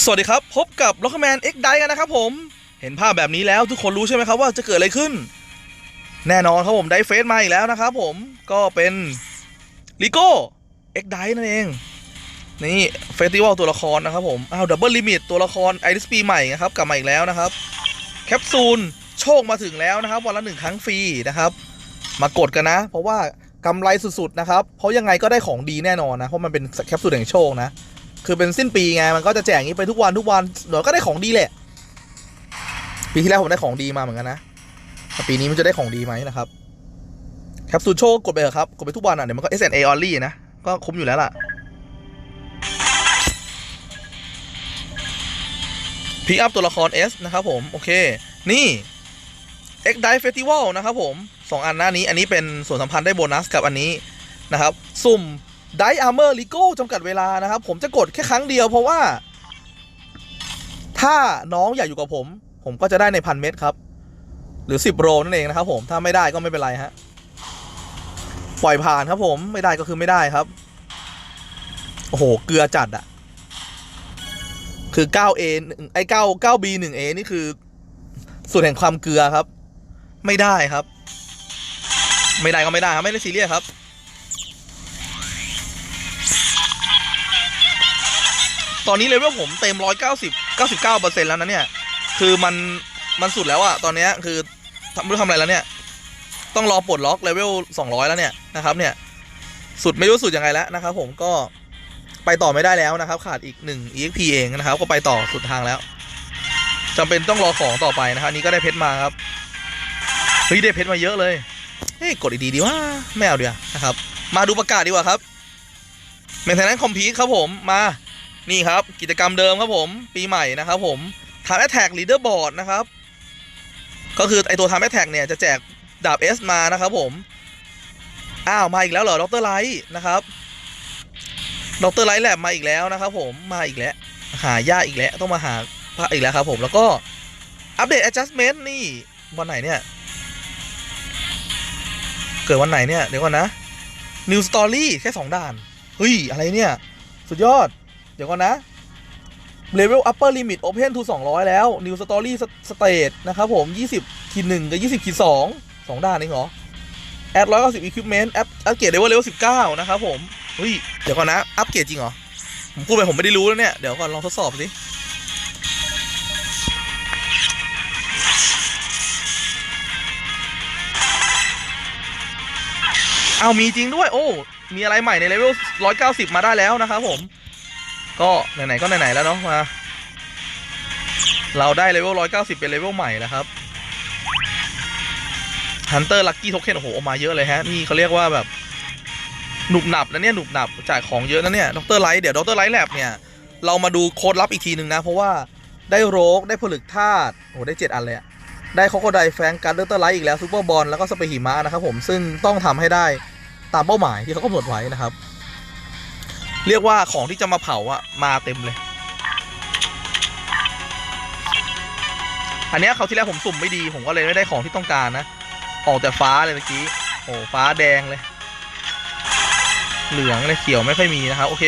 สวัสดีครับ พบกับล็อกแมนเอ็กไดกันนะครับผม เห็นภาพแบบนี้แล้วทุกคนรู้ใช่ไหมครับว่าจะเกิดอะไรขึ้น แน่นอนครับผมได้เฟสมาอีกแล้วนะครับผมก็เป็นลิโก้เอ็กไดนั่นเอง นี่เฟสติวัลตัวละครนะครับผมอ้าวดับเบิลลิมิตตัวละครไอริสปีใหม่นะครับกลับมาอีกแล้วนะครับ แคปซูลโชคมาถึงแล้วนะครับ วันละหนึ่งครั้งฟรีนะครับ มากดกันนะ เพราะว่ากำไรสุดๆนะครับ เพราะยังไงก็ได้ของดีแน่นอนนะ เพราะมันเป็นแคปซูลแห่งโชคนะ คือเป็นสิ้นปีไงมันก็จะแจกอย่างนี้ไปทุกวันทุกวันเดี๋ยวก็ได้ของดีแหละ ปีที่แล้วผมได้ของดีมาเหมือนกันนะแต่ปีนี้มันจะได้ของดีไหมนะครับแคปซูลโชคกดไปเถอะครับ กดไปทุกวันอะเดี๋ยวมันก็ S&A only นะ ก็คุ้มอยู่แล้วล่ะพิกอัพตัวละคร S นะครับผม โอเค นี่ X Dive Festival นะครับผมสองอันหน้านี้ อันนี้เป็นส่วนสัมพันธ์ได้โบนัสกับอันนี้นะครับ สุ่ม ไดอาร์เมอร์ลิโก้จำกัดเวลานะครับ ผมจะกดแค่ครั้งเดียวเพราะว่า ถ้าน้องอยากอยู่กับผม ผมก็จะได้ในพันเม็ดครับ หรือ 10 โรนั่นเองนะครับผมถ้าไม่ได้ก็ไม่เป็นไรฮะปล่อยผ่านครับผมไม่ได้ก็คือไม่ได้ครับ โอ้โห เกลือจัดอะคือ 9A ไอ้9 9B 1A นี่คือส่วนแห่งความเกลือครับ ไม่ได้ครับ ไม่ได้ก็ไม่ได้ครับไม่ได้ซีเรียสครับ ตอนนี้เลเวลผมเต็ม190 99%แล้วนะเนี่ย คือมันมันสุดแล้วอะตอนเนี้ยคือทำไม่รู้ทำอะไรแล้วเนี่ย ต้องรอปลดล็อกเลเวล200แล้วเนี่ยนะครับเนี่ย สุดไม่รู้สุดยังไงแล้วนะครับผมก็ไปต่อไม่ได้แล้วนะครับ ขาดอีก1 EXP เองนะครับ ก็ไปต่อสุดทางแล้วจำเป็นต้องรอของต่อไปนะครับนี้ก็ได้เพชรมาครับเฮ้ยได้เพชรมาเยอะเลยเฮ้ยกดดีดีว่าไม่เอาเดี๋ยวนะครับ มาดูประกาศดีกว่าครับเมนเทนแนนคอมพีทครับผมมา นี่ครับกิจกรรมเดิมครับผมปีใหม่นะครับผมทำแอ t แท็กลีดเดอร์บอร์ดนะครับ ก็คือไอตัวทำแอ t แท็กเนี่ยจะแจกดาบ S มานะครับผม อ้าวมาอีกแล้วเหรอดรไลท์นะครับดรไลท์แลบมาอีกแล้วนะครับ ผมมาอีกแล้วหายากอีกแล้วต้องมาหาพระอีกแล้วครับผมแล้วก็อัปเดต adjustment นี่วันไหนเนี่ย เกิดวันไหนเนี่ย เดี๋ยวก่อนนะ New Story แค่ 2 ด่าน เฮ้ย อะไรเนี่ย สุดยอด ดี๋ยวก่อนนะ Level Upper Limit Open to 200แล้ว New Story State นะครับผม20ขีด1กับ20ขีด2 2ด่านเองเหรอแอด190 Equipment แอปอัปเกรด Level Level 19นะครับผมเฮ้ยเดี๋ยวก่อนนะ อัปเกรดจริงเหรอ ผมพูดไปผมไม่ได้รู้แล้วเนี่ย เดี๋ยวก่อนลองทดสอบสิเอามีจริงด้วย โอ้ มีอะไรใหม่ในเลเวล190มาได้แล้วนะครับผม ก็ไหนๆก็ไหนๆแล้วเนาะมา เราได้เลเวล190เป็นเลเวลใหม่แล้วครับ Hunter Lucky Token โอ้โหเอามาเยอะเลยฮะ นี่เขาเรียกว่าแบบหนุบหนับนะเนี่ยหนุบหนับจ่ายของเยอะนะเนี่ยดรไลท์เดี๋ยวดรไลท์แลบเนี่ย เรามาดูโค้ดลับอีกทีหนึ่งนะ เพราะว่าได้โรกได้ผลึกธาตุโอ้ได้7อันเลยอะได้โคโคไดแฟงการดรไลท์อีกแล้วซูเปอร์บอลแล้วก็สเปรหิมะนะครับผมซึ่งต้องทำให้ได้ตามเป้าหมายที่เขากำหนดไว้นะครับ เรียกว่าของที่จะมาเผาอะมาเต็มเลย อันนี้เขาวที่แล้วผมสุ่มไม่ดีผมก็เลยไม่ได้ของที่ต้องการนะ ออกแต่ฟ้าเลยเมื่อกี้ โอ้ฟ้าแดงเลย เหลืองเลยเขียวไม่ค่อยมีนะครับ โอเค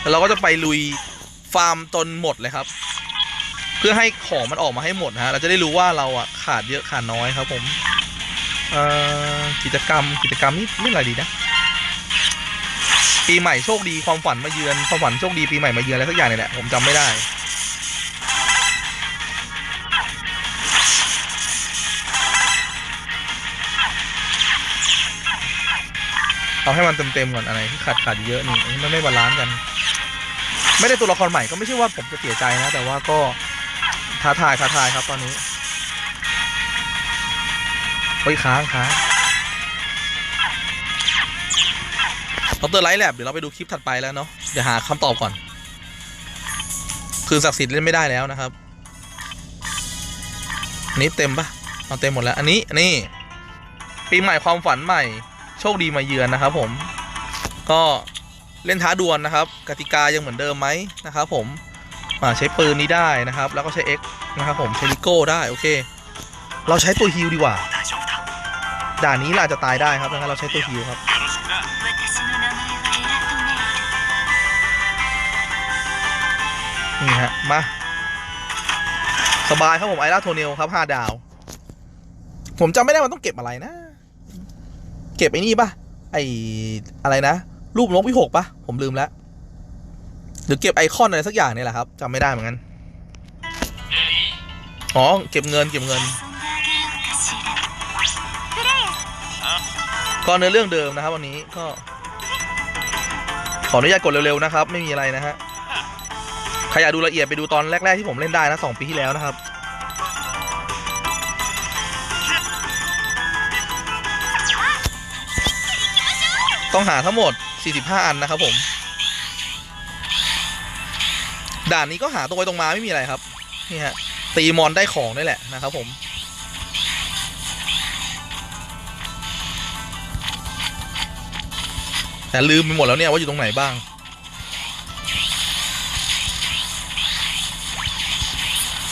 แล้วเราก็จะไปลุยฟาร์มจนหมดเลยครับ เพื่อให้ของมันออกมาให้หมดนะฮะเราจะได้รู้ว่าเราอะขาดเยอะขาดน้อยครับผมกิจกรรมกิจกรรมนี่นี่อะไรดีนะ ปีใหม่โชคดีความฝันมาเยือนความฝันโชคดีปีใหม่มาเยือนอะไรสักอย่างนี่แหละผมจำไม่ได้เอาให้มันเต็มๆก่อนอะไรที่ขาดขาดเยอะนี่อันนี้มันไม่บาลานซ์กัน ไม่ได้ตัวละครใหม่ก็ไม่ใช่ว่าผมจะเสียใจนะ แต่ว่าก็ท้าทายท้าทายครับตอนนี้เฮ้ยค้างค้าง ดรไลท์แลบเดี๋ยวเราไปดูคลิปถัดไปแล้วเนาะเดี๋ยวหาคำตอบก่อน คือศักดิ์สิทธิ์เล่นไม่ได้แล้วนะครับอันนี้เต็มปะเอาเต็มหมดแล้ว อันนี้นนี้ปีใหม่ความฝันใหม่ โชคดีมาเยือนนะครับ ผม ก็เล่นท้าดวลนะครับ กติกายังเหมือนเดิมไหมนะครับผมอ่าใช้ปืนนี้ได้นะครับ แล้วก็ใช้ X นะครับผมใช้ลิโก้ได้โอเค เราใช้ตัวฮิลดีกว่าด่านนี้เราจะตายได้ครับดังนั้นเราใช้ตัวฮิลครับ นี่ฮะ มา สบายครับผมไอร่าโทเนลครับห้าดาว ผมจำไม่ได้มันต้องเก็บอะไรนะ เก็บไอ้นี่ปะไออะไรนะ รูปนกวิหกปะผมลืมแล้ว หรือเก็บไอคอนอะไรสักอย่างเนี่ยแหละครับจำไม่ได้เหมือนกันอ๋อ เก็บเงินเก็บเงิน ก็เนื้อเรื่องเดิมนะครับ วันนี้ก็ ขออนุญาตกดเร็ว ๆ นะครับ ไม่มีอะไรนะฮะ รอยากดูละเอียดไปดูตอนแรก ๆ ที่ผมเล่นได้นะสองปีที่แล้วนะครับต้องหาทั้งหมด 45 อันนะครับผม ด่านนี้ก็หาตรงไปตรงมาไม่มีอะไรครับ นี่ฮะ ตีมอนได้ของนี่แหละนะครับผม แต่ลืมไปหมดแล้วเนี่ยว่าอยู่ตรงไหนบ้าง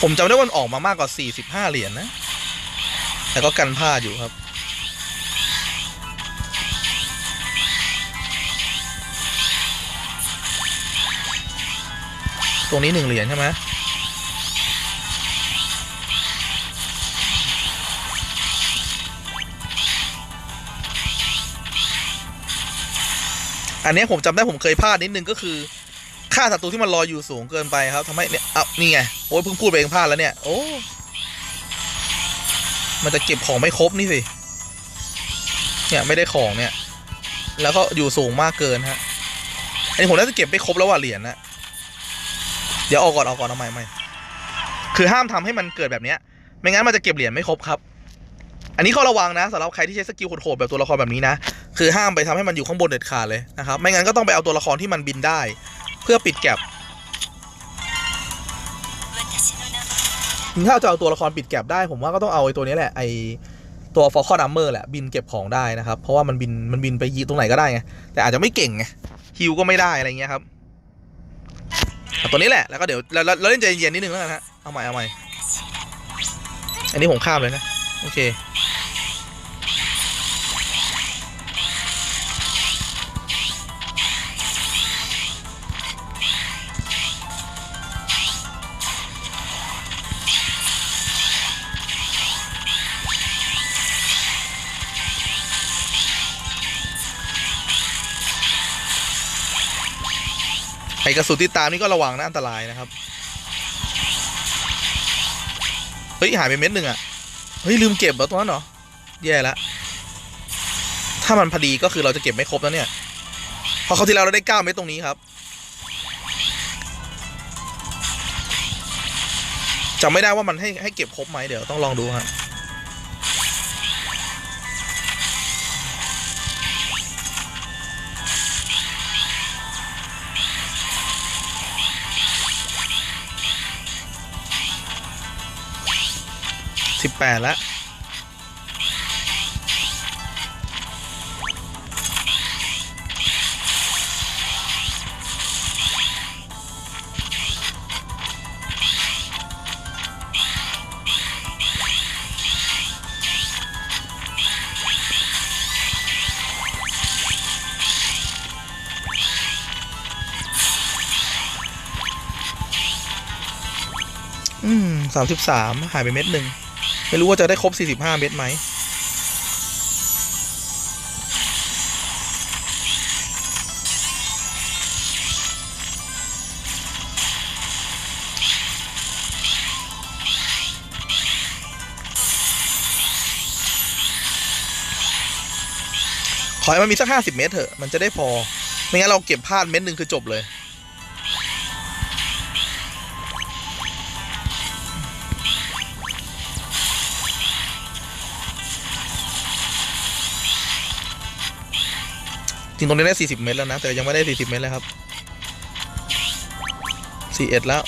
ผมจำได้วันออกมามากกว่า45เหรียญนะ แต่ก็กันพลาดอยู่ครับ ตรงนี้หนึ่งเหรียญใช่ไหมอันนี้ผมจำได้ผมเคยพลาดนิดนึงก็คือ ค่าศัตรูที่มันลอยอยู่สูงเกินไปครับทำให้เนี่ยเอานี่ไงโอ้ยเพิ่งพูดไปเองพลาดแล้วเนี่ย โอ้มันจะเก็บของไม่ครบนี่สิเนี่ยไม่ได้ของเนี่ย แล้วก็อยู่สูงมากเกินฮะอันนี้ผมน่าจะเก็บไม่ครบแล้วว่ะเหรียญนะเดี๋ยวออกก่อนออกก่อนเอาใหม่ใหม่คือห้ามทำให้มันเกิดแบบเนี้ย ไม่งั้นมันจะเก็บเหรียญไม่ครบครับ อันนี้ข้อระวังนะสำหรับใครที่ใช้สกิลโหดๆแบบตัวละครแบบนี้นะ คือห้ามไปทำให้มันอยู่ข้างบนเด็ดขาดเลยนะครับ ไม่งั้นก็ต้องไปเอาตัวละครที่มันบินได้ เพื่อปิดแก็บถ้าจะเอาตัวละครปิดแก็บได้ ผมว่าก็ต้องเอาไอ้ตัวนี้แหละไอ้ตัวฟอลคอนอัมเมอร์แหละบินเก็บของได้นะครับ เพราะว่ามันบินมันบินไปยีตรงไหนก็ได้ไงแต่อาจจะไม่เก่งไงฮิวก็ไม่ได้อะไรเงี้ยครับตัวนี้แหละแล้วก็เดี๋ยวเราเราเล่นใจเย็นนิดนึงแล้วกันฮะเอาใหม่เอาใหม่อันนี้ผมข้ามเลยนะโอเค กระสุนที่ตามนี่ก็ระวังนะอันตรายนะครับ เฮ้ย หายไปเม็ดหนึ่งอะเฮ้ย ลืมเก็บแล้วตรงนั้นเหรอ แย่ละถ้ามันพอดีก็คือเราจะเก็บไม่ครบแล้วเนี่ยเพอเขาวที่แล้วเราได้เก้าเม็ดตรงนี้ครับจำไม่ได้ว่ามันให้ให้เก็บครบไหมเดี๋ยวต้องลองดูฮะ สิบแปดแล้วอืมสามสิบสามหายไปเม็ดหนึ่ง ไม่รู้ว่าจะได้ครบ 45 เม็ดไหมขอให้มันมีสัก50เมตรเถอะ มันจะได้พอ ไม่งั้นเราเก็บพลาดเม็ดหนึ่งคือจบเลย งตรงนี้ได้40 เมตรแล้วนะ แต่ยังไม่ได้ 40 เมตรเลยครับ41แล้ว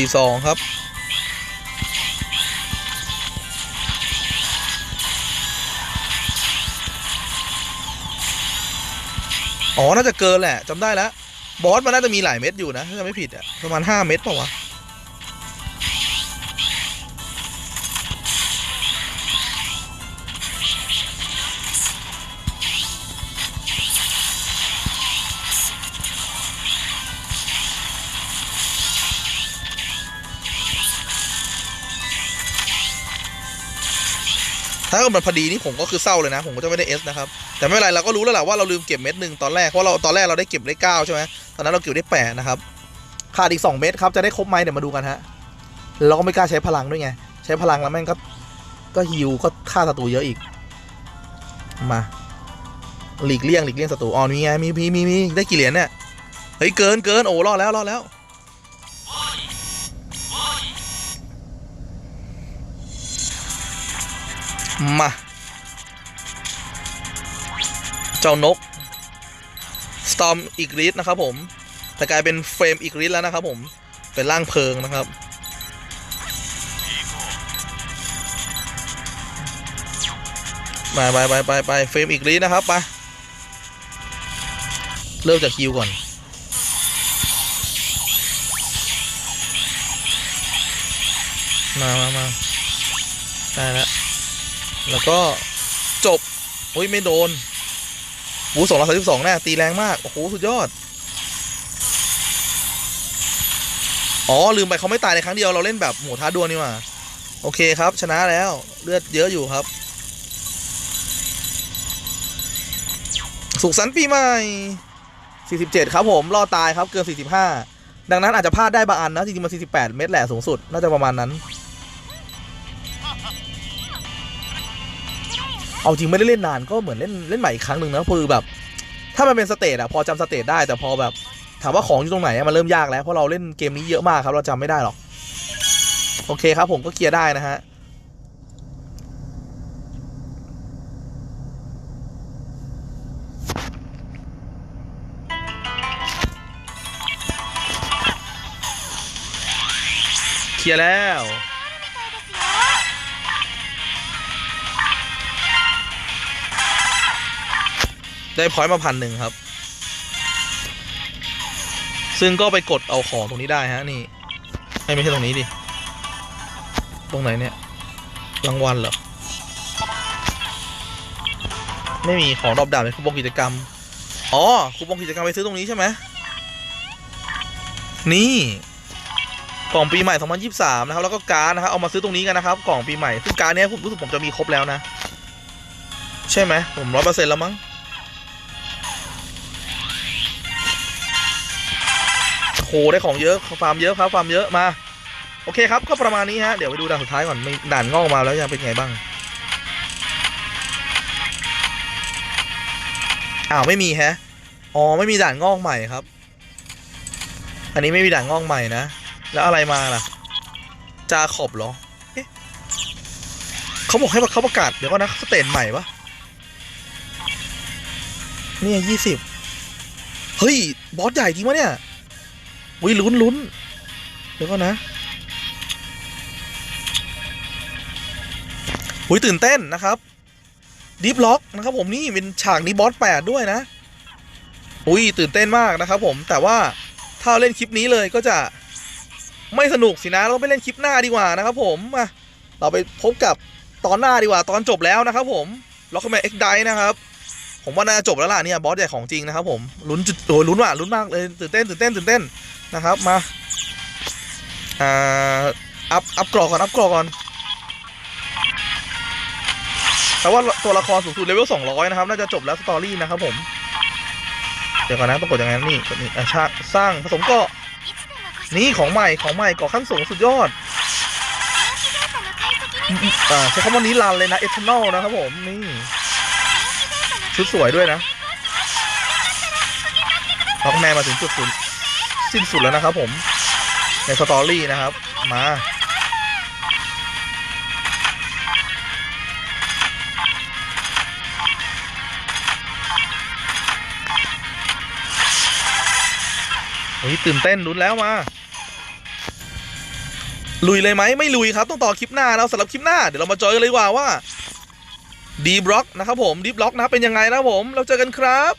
42ครับอ๋อ น่าจะเกินแหละจำได้แล้ว บอสมันน่าจะมีหลายเม็ดอยู่นะ ถ้าจำไม่ผิดอะประมาณ 5 เม็ดเปล่าวะ ถ้าเกิดมันพอดีนี่ผมก็คือเศร้าเลยนะ ผมก็จะไม่ได้เอสนะครับ แต่ไม่เป็นไรเราก็รู้แล้วแหละว่าเราลืมเก็บเม็ดหนึ่งตอนแรก เพราะเราตอนแรกเราได้เก็บได้เก้าใช่ไหมตอนนั้นเราเก็บได้แปดนะครับ ขาดอีก 2 เม็ดครับจะได้ครบไหมเดี๋ยวมาดูกันฮะ เราก็ไม่กล้าใช้พลังด้วยไง ใช้พลังแล้วแม่งก็ก็ฮิวก็ฆ่าศัตรูเยอะอีก มาหลีกเลี่ยงหลีกเลี่ยงศัตรูอ๋อมีไงมีมีมีมีได้กี่เหรียญเนี่ย เฮ้ยเกินเกินโอ้รอดแล้วรอดแล้ว มา เจ้านก Storm อีกริดนะครับผมแต่กลายเป็นเฟรมอีกริดแล้วนะครับผมเป็นร่างเพลิงนะครับไปไปไปไปไปเฟรมอีกริดนะครับไปเริ่มจากคิวก่อน มามามาได้แล้ว แล้วก็จบโอ้ยไม่โดนบูสองร้อยสามสิบสองแน่ตีแรงมาก โอ้โห สุดยอด อ๋อ ลืมไปเขาไม่ตายในครั้งเดียวเราเล่นแบบหมูท้าดวลนี่ว่า โอเคครับ ชนะแล้วเลือดเยอะอยู่ครับ สุขสันต์ปีใหม่ 47 ครับผม รอดตายครับเกิน 45 ดังนั้นอาจจะพลาดได้บางอันนะ จริงๆมัน48 เมตรแหละสูงสุด น่าจะประมาณนั้น เอาจริงไม่ได้เล่นนานก็เหมือนเล่นเล่นใหม่อีกครั้งหนึ่งนะคือแบบ ถ้ามันเป็นสเตจอะพอจำสเตจได้แต่พอแบบถามว่าของอยู่ตรงไหนมันเริ่มยากแล้วเพราะเราเล่นเกมนี้เยอะมากครับ เราจำไม่ได้หรอก โอเคครับ ผมก็เคลียร์ได้นะฮะเคลียร์แล้ว ได้พอยต์มาพันหนึ่งครับ ซึ่งก็ไปกดเอาของตรงนี้ได้ฮะนี่ไม่ใช่ตรงนี้ดิ ตรงไหนเนี่ยรางวัลเหรอ ไม่มีของรอปดาบในคูปองกิจกรรม อ๋อคูปองกิจกรรมไปซื้อตรงนี้ใช่ไหมนี่กล่องปีใหม่ 2023 นะครับ แล้วก็การ์ดนะครับเอามาซื้อตรงนี้กันนะครับ กล่องปีใหม่ซึ่งการ์ดเนี้ยผมรู้สึกผมจะมีครบแล้วนะ ใช่ไหมผมร้อยเปอร์เซ็นต์แล้วมั้ง โหได้ของเยอะฟาร์มเยอะครับฟาร์มเยอะมา โอเคครับก็ประมาณนี้ฮะเดี๋ยวไปดูด่านสุดท้ายก่อนมีด่านงอกมาแล้วยังเป็นไงบ้างอ้าวไม่มีแฮะอ๋อไม่มีด่านงอกใหม่ครับ อันนี้ไม่มีด่านงอกใหม่นะแล้วอะไรมาล่ะจาขอบเหรอเอ๊ะเขาบอกให้เขาประกาศเดี๋ยวก็นะสเตนใหม่ปะเนี่ยยี่สิบเฮ้ย บอสใหญ่จริงวะเนี่ย วิลุ้นลุ้นเดี๋ยวก็นะหุยตื่นเต้นนะครับดิฟล็อกนะครับผมนี่เป็นฉากนี้บอสแปดด้วยนะ อุ้ยตื่นเต้นมากนะครับผมแต่ว่าถ้าเล่นคลิปนี้เลยก็จะไม่สนุกสินะเราไปเล่นคลิปหน้าดีกว่านะครับผมมาเราไปพบกับตอนหน้าดีกว่าตอนจบแล้วนะครับผมล็อกแมนเอ็กไดนะครับ ผมว่าน่าจะจบแล้วล่ะเนี่ยบอสใหญ่ของจริงนะครับผมลุ้นจุดโอ้ยลุ้นว่ะลุ้นมากเลยตื่นเต้นตื่นเต้นตื่นเต้นนะครับมาอ่าอัพอัพกรอกก่อนอัพกรอกก่อนแต่ว่าตัวละครสูงสุดเลเวล200นะครับน่าจะจบแล้วสตอรี่นะครับผมเดี๋ยวก่อนนะต้องกดยังไงนี่กดนี่อะชาสร้างผสมเกาะนี่ของใหม่ของใหม่เกาะขั้นสูงสุดยอดอ่าใช้คำว่านี้รันเลยนะเอทนอลนะครับผมนี่ ชุดสวยด้วยนะล็อกแมนมาถึงจุดสุดสิ้นสุดแล้วนะครับ ผม ในสตอรี่นะครับ มาเฮ้ยตื่นเต้นลุ้นแล้วมา ลุยเลยไหมไม่ลุยครับ ต้องต่อคลิปหน้าแล้วสำหรับคลิปหน้า เดี๋ยวเรามาจอยกันเลยว่าว่า ดีบล็อกนะครับผมดีบล็อกนะเป็นยังไงนะผม เราเจอกันครับ